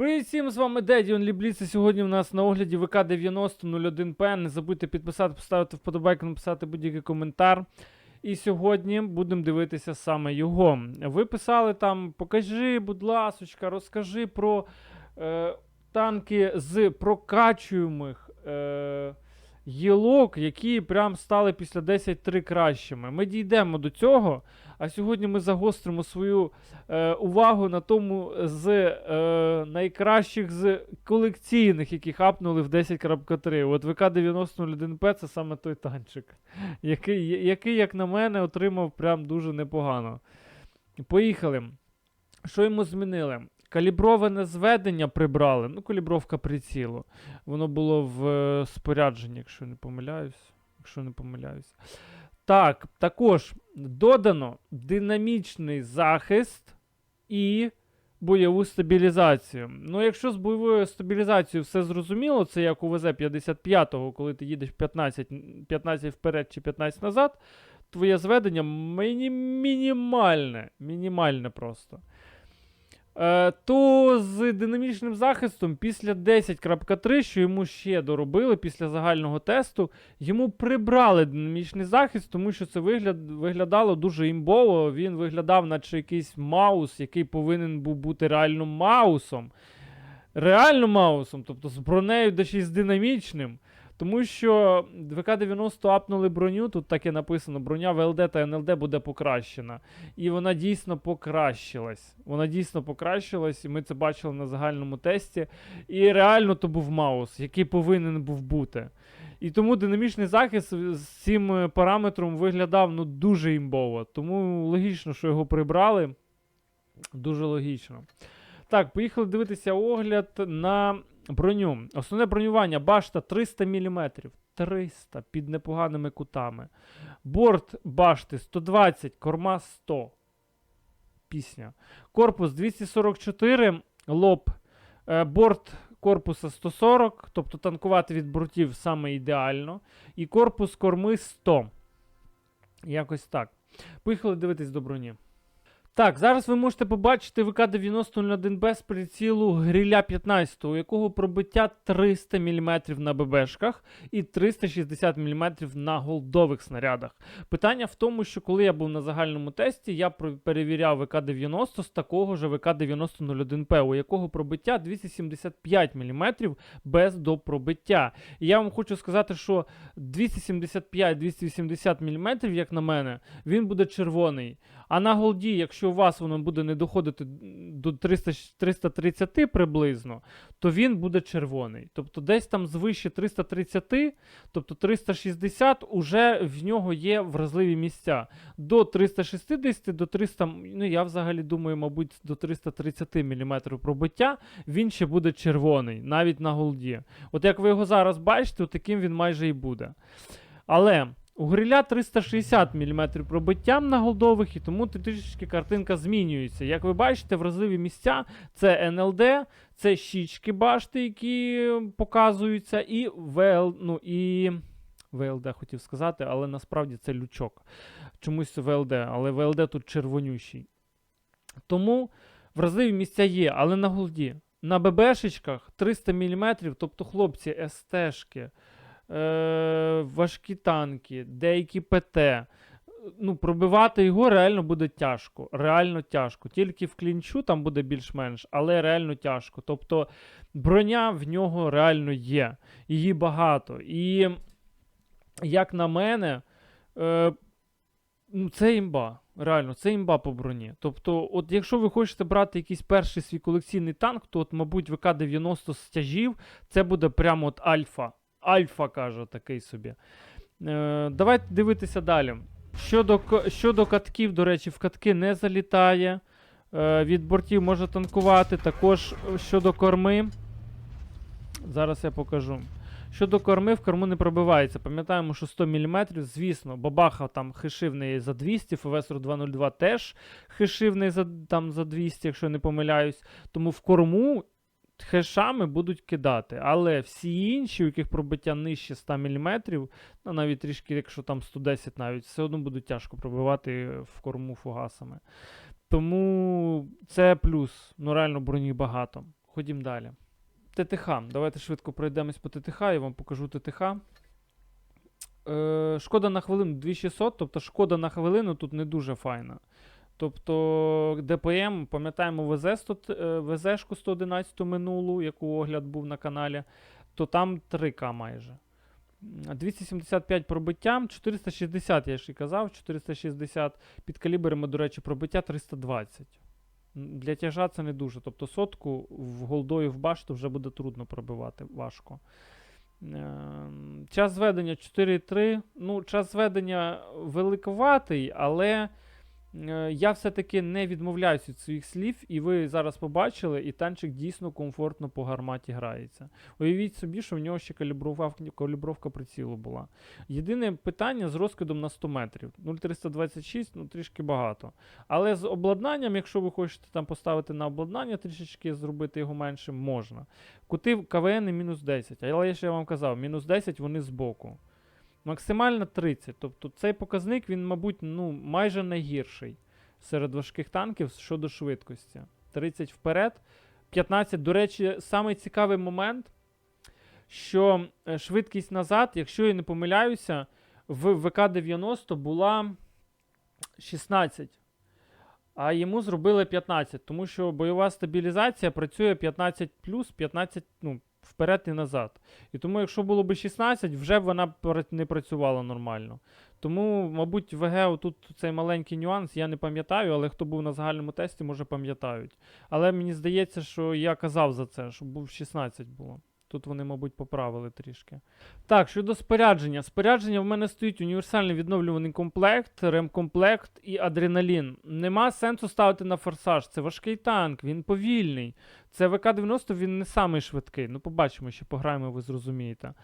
Привіт всім, з вами Дедіон Лібліц, і сьогодні у нас на огляді ВК 9001 п Не забудьте підписати, поставити вподобайку, написати будь-який коментар. І сьогодні будемо дивитися саме його. Ви писали там, покажи, будь ласочка, розкажи про е, танки з прокачуємих е, гілок, які прям стали після 10-3 кращими. Ми дійдемо до цього, а сьогодні ми загостримо свою е, увагу на тому з е, найкращих з колекційних, які хапнули в 10.3. От ВК-9001П це саме той танчик, який, який, як на мене, отримав прям дуже непогано. Поїхали. Що йому змінили? Каліброване зведення прибрали. Ну, калібровка прицілу. Воно було в е, спорядженні, якщо не помиляюсь. Якщо не помиляюсь. Так, також додано динамічний захист і бойову стабілізацію. Ну, якщо з бойовою стабілізацією все зрозуміло, це як у ВЗ-55, коли ти їдеш 15, 15 вперед чи 15 назад, твоє зведення міні- мінімальне. Мінімальне просто. Е, то з динамічним захистом після 10.3, що йому ще доробили після загального тесту, йому прибрали динамічний захист, тому що це вигляд, виглядало дуже імбово. Він виглядав, наче якийсь маус, який повинен був бути реально маусом. Реально маусом, тобто з бронею, де ще й з динамічним. Тому що ВК-90 апнули броню, тут так і написано, броня ВЛД та НЛД буде покращена. І вона дійсно покращилась. Вона дійсно покращилась, і ми це бачили на загальному тесті. І реально то був маус, який повинен був бути. І тому динамічний захист з цим е, параметром виглядав ну, дуже імбово. Тому логічно, що його прибрали. Дуже логічно. Так, поїхали дивитися огляд на броню. Основне бронювання башта 300 мм. 300 під непоганими кутами. Борт башти 120, корма 100. Пісня. Корпус 244, лоб. Е, борт корпуса 140, тобто танкувати від бортів саме ідеально. І корпус корми 100. Якось так. Поїхали дивитись до броні. Так, зараз ви можете побачити ВК-9001Б з прицілу гриля 15, у якого пробиття 300 мм на ББшках і 360 мм на голдових снарядах. Питання в тому, що коли я був на загальному тесті, я перевіряв ВК-90 з такого ж ВК-9001П, у якого пробиття 275 мм без допробиття. І я вам хочу сказати, що 275-280 мм, як на мене, він буде червоний. А на голді, якщо у вас воно буде не доходити до 300, 330 приблизно, то він буде червоний. Тобто десь там звище 330, тобто 360, уже в нього є вразливі місця. До 360 до 300, ну я взагалі думаю, мабуть, до 330 мм пробиття він ще буде червоний, навіть на голді. От як ви його зараз бачите, таким він майже і буде. Але у гриля 360 мм пробиттям на голдових, і тому трішечки картинка змінюється. Як ви бачите, вразливі місця це НЛД, це щічки башти, які показуються, і ВЛ, ну і. ВЛД хотів сказати, але насправді це лючок. Чомусь ВЛД, але ВЛД тут червонющий. Тому вразливі місця є, але на голді. На ББшечках 300 мм, тобто хлопці, СТшки, е, важкі танки, деякі ПТ. Ну, пробивати його реально буде тяжко. Реально тяжко. Тільки в клінчу там буде більш-менш, але реально тяжко. Тобто броня в нього реально є. Її багато. І, як на мене, е, ну, це імба. Реально, це імба по броні. Тобто, от якщо ви хочете брати якийсь перший свій колекційний танк, то, от, мабуть, ВК-90 стяжів, це буде прямо от альфа. Альфа, каже, такий собі. Е, давайте дивитися далі. Щодо, щодо катків, до речі, в катки не залітає. Е, від бортів може танкувати. Також е, щодо корми. Зараз я покажу. Щодо корми, в корму не пробивається. Пам'ятаємо, що 100 мм, звісно, бабаха там хишив неї за 200, ФВСР 202 теж хишив неї за, там, за 200, якщо я не помиляюсь. Тому в корму хешами будуть кидати. Але всі інші, у яких пробиття нижче 100 мм, ну навіть трішки, якщо там 110 навіть, все одно будуть тяжко пробивати в корму фугасами. Тому це плюс. Ну реально броні багато. Ходім далі. ТТХ. Давайте швидко пройдемось по ТТХ, я вам покажу ТТХ. Е, шкода на хвилину 2600, тобто шкода на хвилину тут не дуже файна. Тобто ДПМ, пам'ятаємо ВЗ 100, е, ВЗшку 111 минулу, яку огляд був на каналі, то там 3К майже. 275 пробиття, 460, я ж і казав, 460 під калібрами, до речі, пробиття 320. Для тяжа це не дуже. Тобто сотку в голдою в башту вже буде трудно пробивати, важко. Ем, Час зведення 4,3. Ну, час зведення великоватий, але я все-таки не відмовляюсь від своїх слів, і ви зараз побачили, і танчик дійсно комфортно по гарматі грається. Уявіть собі, що в нього ще калібровка прицілу була. Єдине питання з розкидом на 100 метрів. 0,326, ну трішки багато. Але з обладнанням, якщо ви хочете там поставити на обладнання трішечки, зробити його меншим, можна. Кути КВН мінус 10. Але я ще вам казав, мінус 10 вони збоку. Максимально 30. Тобто цей показник, він, мабуть, ну, майже найгірший серед важких танків щодо швидкості. 30 вперед, 15. До речі, самий цікавий момент, що е, швидкість назад, якщо я не помиляюся, в ВК-90 була 16. А йому зробили 15, тому що бойова стабілізація працює 15 плюс, 15 ну, вперед і назад. І тому, якщо було б 16, вже б вона не працювала нормально. Тому, мабуть, ВГ тут цей маленький нюанс, я не пам'ятаю, але хто був на загальному тесті, може пам'ятають. Але мені здається, що я казав за це, що був 16 було. Тут вони, мабуть, поправили трішки. Так, щодо спорядження. Спорядження в мене стоїть універсальний відновлюваний комплект, ремкомплект і адреналін. Нема сенсу ставити на форсаж. Це важкий танк, він повільний. Це ВК-90, він не самий швидкий. Ну, побачимо, ще пограємо, ви зрозумієте.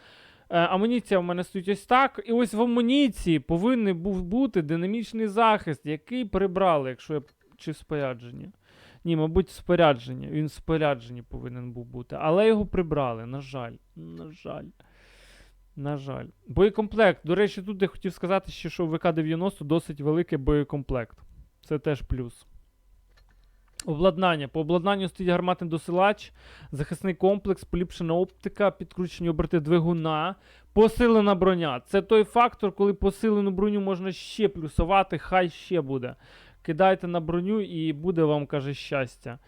Е, амуніція в мене стоїть ось так. І ось в амуніції повинен був бути динамічний захист, який прибрали, якщо я. Чи в спорядженні? Ні, мабуть, в спорядженні. Він в спорядженні повинен був бути. Але його прибрали, на жаль. На жаль. На жаль. Боєкомплект. До речі, тут я хотів сказати, що в ВК-90 досить великий боєкомплект. Це теж плюс. Обладнання. По обладнанню стоїть гарматний досилач, захисний комплекс, поліпшена оптика, підкручені оберти двигуна, посилена броня. Це той фактор, коли посилену броню можна ще плюсувати, хай ще буде. Кидайте на броню і буде вам, каже, щастя.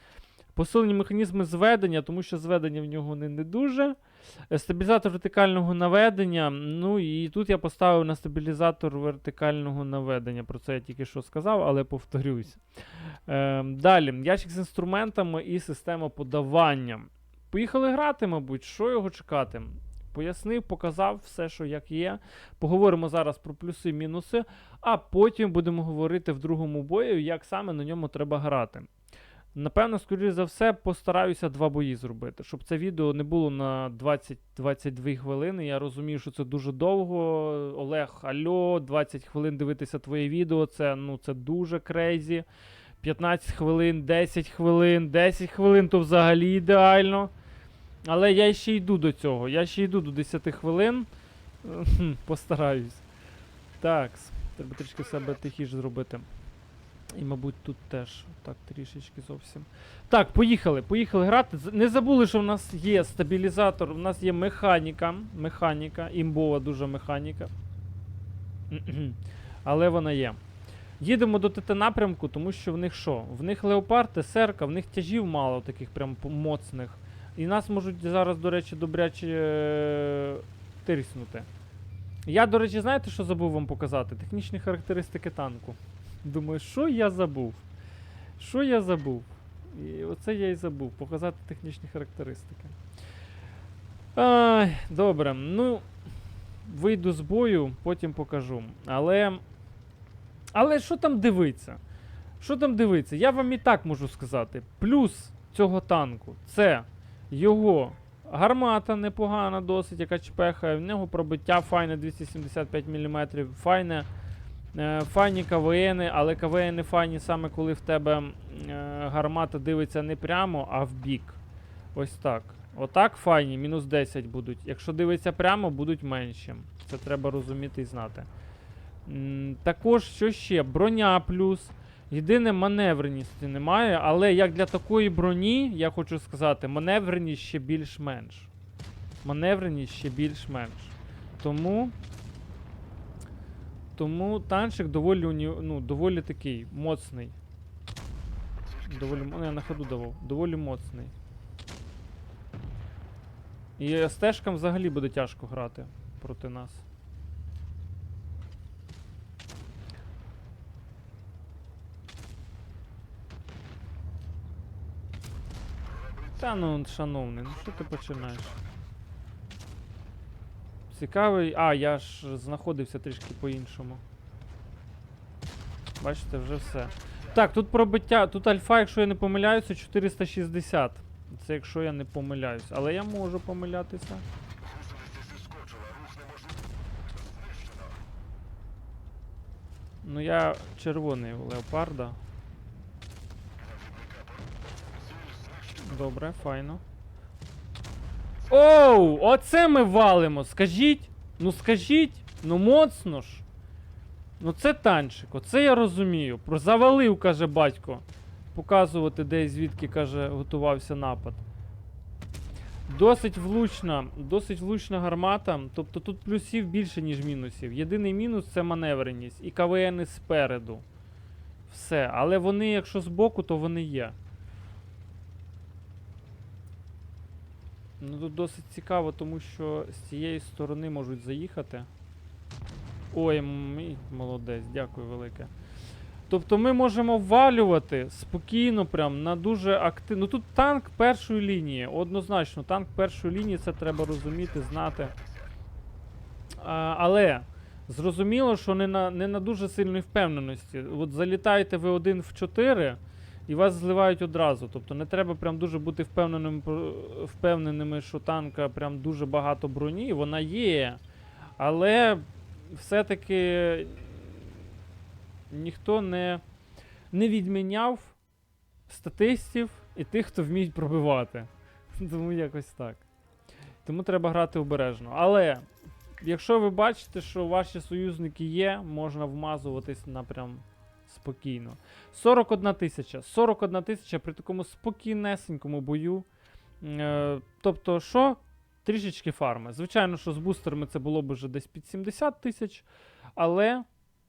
Посилені механізми зведення, тому що зведення в нього не, не дуже. Е, Стабілізатор вертикального наведення. Ну і тут я поставив на стабілізатор вертикального наведення. Про це я тільки що сказав, але повторюсь. Е, далі, ящик з інструментами і система подавання. Поїхали грати, мабуть, що його чекати? Пояснив, показав все, що як є. Поговоримо зараз про плюси і мінуси, а потім будемо говорити в другому бою, як саме на ньому треба грати. Напевно, скоріш за все, постараюся два бої зробити, щоб це відео не було на 20-22 хвилини. Я розумію, що це дуже довго. Олег, альо, 20 хвилин дивитися твоє відео, це, ну, це дуже крейзі. 15 хвилин, 10 хвилин, 10 хвилин то взагалі ідеально. Але я ще йду до цього. Я ще йду до 10 хвилин. Постараюсь. Так, треба трішки себе тихіше зробити. І, мабуть, тут теж так трішечки зовсім. Так, поїхали. Поїхали грати. Не забули, що в нас є стабілізатор, в нас є механіка. Механіка, імбова дуже механіка. Але вона є. Їдемо до ТТ напрямку, тому що в них що? В них леопард, ТСРка, в них тяжів мало таких прям моцних. І нас можуть зараз, до речі, добряче е, тирснути. Я, до речі, знаєте, що забув вам показати? Технічні характеристики танку. Думаю, що я забув? Що я забув? І оце я і забув. Показати технічні характеристики. Ай, добре. Ну, вийду з бою, потім покажу. Але. Але що там дивиться? Що там дивиться? Я вам і так можу сказати. Плюс цього танку це його гармата непогана, досить, яка чпехає. В нього пробиття файне 275 мм, файне. Е, файні КВНи, але КВНи файні саме коли в тебе е, гармата дивиться не прямо, а в бік. Ось так. Отак файні, мінус 10 будуть. Якщо дивиться прямо, будуть менші. Це треба розуміти і знати. Також що ще? Броня плюс. Єдине, маневреності немає, але як для такої броні, я хочу сказати, маневреність ще більш-менш. Маневреність ще більш-менш. Тому. Тому танчик доволі, уні... ну, доволі такий моцний. Доволі. ну, Я на ходу давав. Доволі моцний. І стежкам взагалі буде тяжко грати проти нас. Та ну, шановний, ну що ти починаєш? Цікавий. А, я ж знаходився трішки по-іншому. Бачите, вже все. Так, тут пробиття. Тут альфа, якщо я не помиляюся, 460. Це якщо я не помиляюсь. Але я можу помилятися. Ну я червоний у леопарда. Добре, файно. Оу! Оце ми валимо! Скажіть! Ну скажіть! Ну моцно ж! Ну це танчик, оце я розумію. Завалив, каже батько. Показувати, де і звідки, каже, готувався напад. Досить влучна, досить влучна гармата. Тобто тут плюсів більше, ніж мінусів. Єдиний мінус це маневреність і КВН спереду. Все. Але вони, якщо збоку, то вони є. Ну тут досить цікаво, тому що з цієї сторони можуть заїхати. Ой, мій молодець, дякую велике. Тобто ми можемо ввалювати спокійно, прям на дуже активно. Ну тут танк першої лінії, однозначно, танк першої лінії, це треба розуміти, знати. А, але зрозуміло, що не на, не на дуже сильної впевненості. От залітаєте ви один в 4 і вас зливають одразу. Тобто не треба прям дуже бути впевненим, впевненими, що танка прям дуже багато броні. Вона є. Але все-таки ніхто не, не відміняв статистів і тих, хто вміють пробивати. Тому якось так. Тому треба грати обережно. Але якщо ви бачите, що ваші союзники є, можна вмазуватись на прям спокійно. 41 тисяча. 41 тисяча при такому спокійнесенькому бою. Е, тобто, що? Трішечки фарми. Звичайно, що з бустерами це було б вже десь під 70 тисяч, але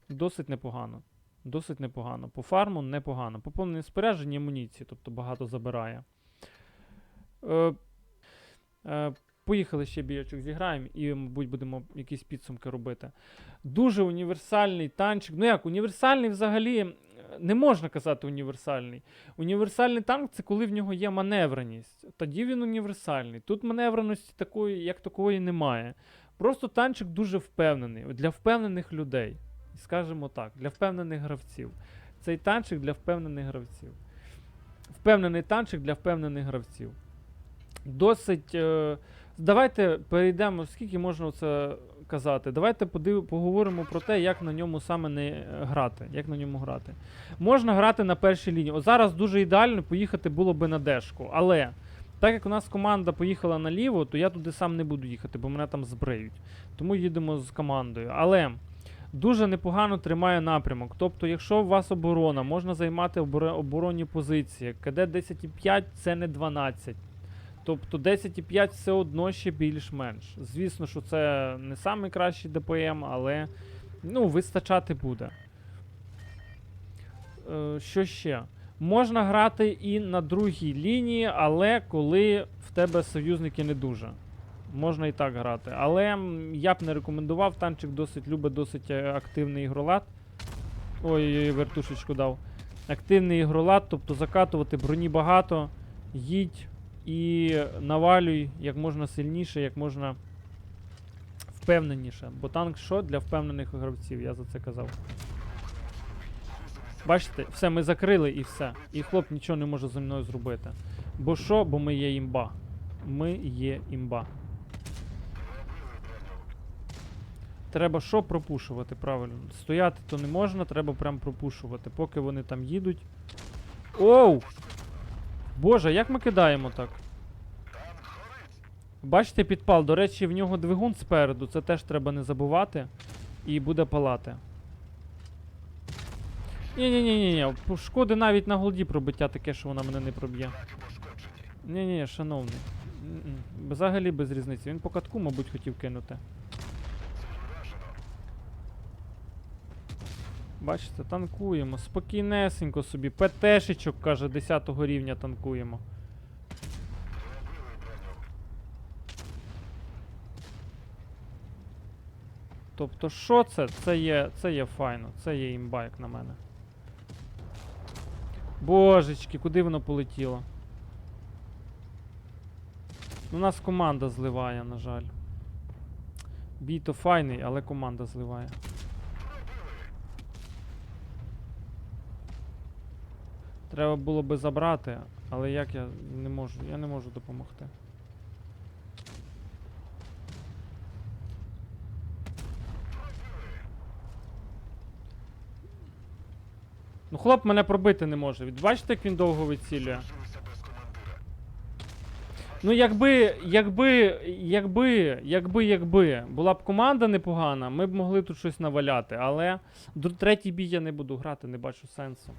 досить непогано. Досить непогано. По фарму непогано. Поповнення спорядження амуніції, тобто багато забирає. Е, е, поїхали ще бійочок зіграємо і, мабуть, будемо якісь підсумки робити. Дуже універсальний танчик. Ну як, універсальний взагалі е, не можна казати універсальний. Універсальний танк це коли в нього є маневреність. Тоді він універсальний. Тут маневреності такої, як такої немає. Просто танчик дуже впевнений. Для впевнених людей. Скажімо так, для впевнених гравців. Цей танчик для впевнених гравців. Впевнений танчик для впевнених гравців. Досить. Е, давайте перейдемо, скільки можна це казати. Давайте подив, поговоримо про те, як на ньому саме не е, грати. Як на ньому грати. Можна грати на першій лінії. От зараз дуже ідеально поїхати було би на дешку. Але так як у нас команда поїхала наліво, то я туди сам не буду їхати, бо мене там збриють. Тому їдемо з командою. Але дуже непогано тримає напрямок. Тобто, якщо у вас оборона, можна займати оборонні позиції. КД 10,5 це не 12. Тобто 10,5 все одно ще більш-менш. Звісно, що це не найкращий ДПМ, але ну, вистачати буде. Е, що ще? Можна грати і на другій лінії, але коли в тебе союзники не дуже. Можна і так грати. Але я б не рекомендував. Танчик досить любить досить е, активний ігролад. Ой-ой-ой, вертушечку дав. Активний ігролад, тобто закатувати броні багато, їдь і навалюй як можна сильніше, як можна впевненіше. Бо танк що для впевнених гравців, я за це казав. Бачите, все, ми закрили і все. І хлоп нічого не може зі мною зробити. Бо що? Бо ми є імба. Ми є імба. Треба що пропушувати, правильно. Стояти то не можна, треба прям пропушувати, поки вони там їдуть. Оу! Боже, як ми кидаємо так? Бачите, підпал. До речі, в нього двигун спереду, це теж треба не забувати. І буде палати. Ні-ні-ні, шкоди навіть на голді пробиття таке, що вона мене не проб'є. Ні-ні, шановний. Взагалі без різниці. Він по катку, мабуть, хотів кинути. Бачите, танкуємо. Спокійнесенько собі. ПТшечок, каже, 10 рівня танкуємо. Тобто, що це? Це є, це є файно, це є імба, як на мене. Божечки, куди воно полетіло? У нас команда зливає, на жаль. Бій то файний, але команда зливає. Треба було би забрати, але як я не можу, я не можу допомогти. Ну, хлоп мене пробити не може. Бачите, як він довго вицілює? Ну, якби, якби, якби, якби, якби була б команда непогана, ми б могли тут щось наваляти, але до третій бій я не буду грати, не бачу сенсу.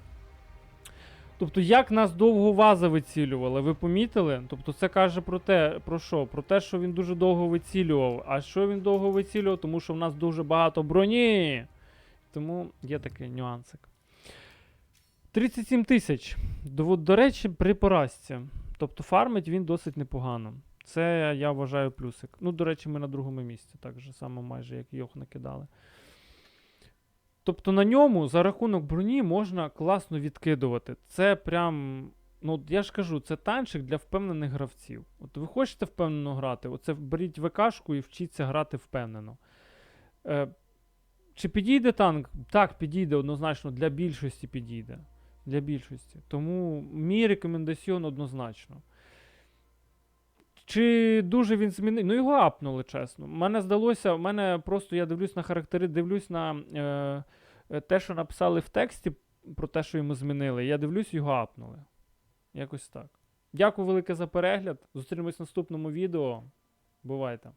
Тобто, як нас довго ваза вицілювали, ви помітили? Тобто, це каже про те, про що? Про те, що він дуже довго вицілював. А що він довго вицілював? Тому що в нас дуже багато броні. Тому є такий нюансик. 37 тисяч. До, до речі, при поразці. Тобто фармить він досить непогано. Це я вважаю плюсик. Ну, до речі, ми на другому місці, так же само майже, як Йох накидали. Тобто на ньому за рахунок броні можна класно відкидувати. Це прям. Ну, я ж кажу, це танчик для впевнених гравців. От ви хочете впевнено грати, оце беріть ВКшку і вчіться грати впевнено. Е, чи підійде танк? Так, підійде однозначно, для більшості підійде. Для більшості. Тому мій рекомендаціон однозначно. Чи дуже він змінив? Ну, його апнули, чесно. Мене здалося, в мене просто я дивлюсь на характери, дивлюсь на е, е, те, що написали в тексті про те, що йому змінили. Я дивлюсь, його апнули. Якось так. Дякую велике за перегляд. Зустрінемось в наступному відео. Бувайте.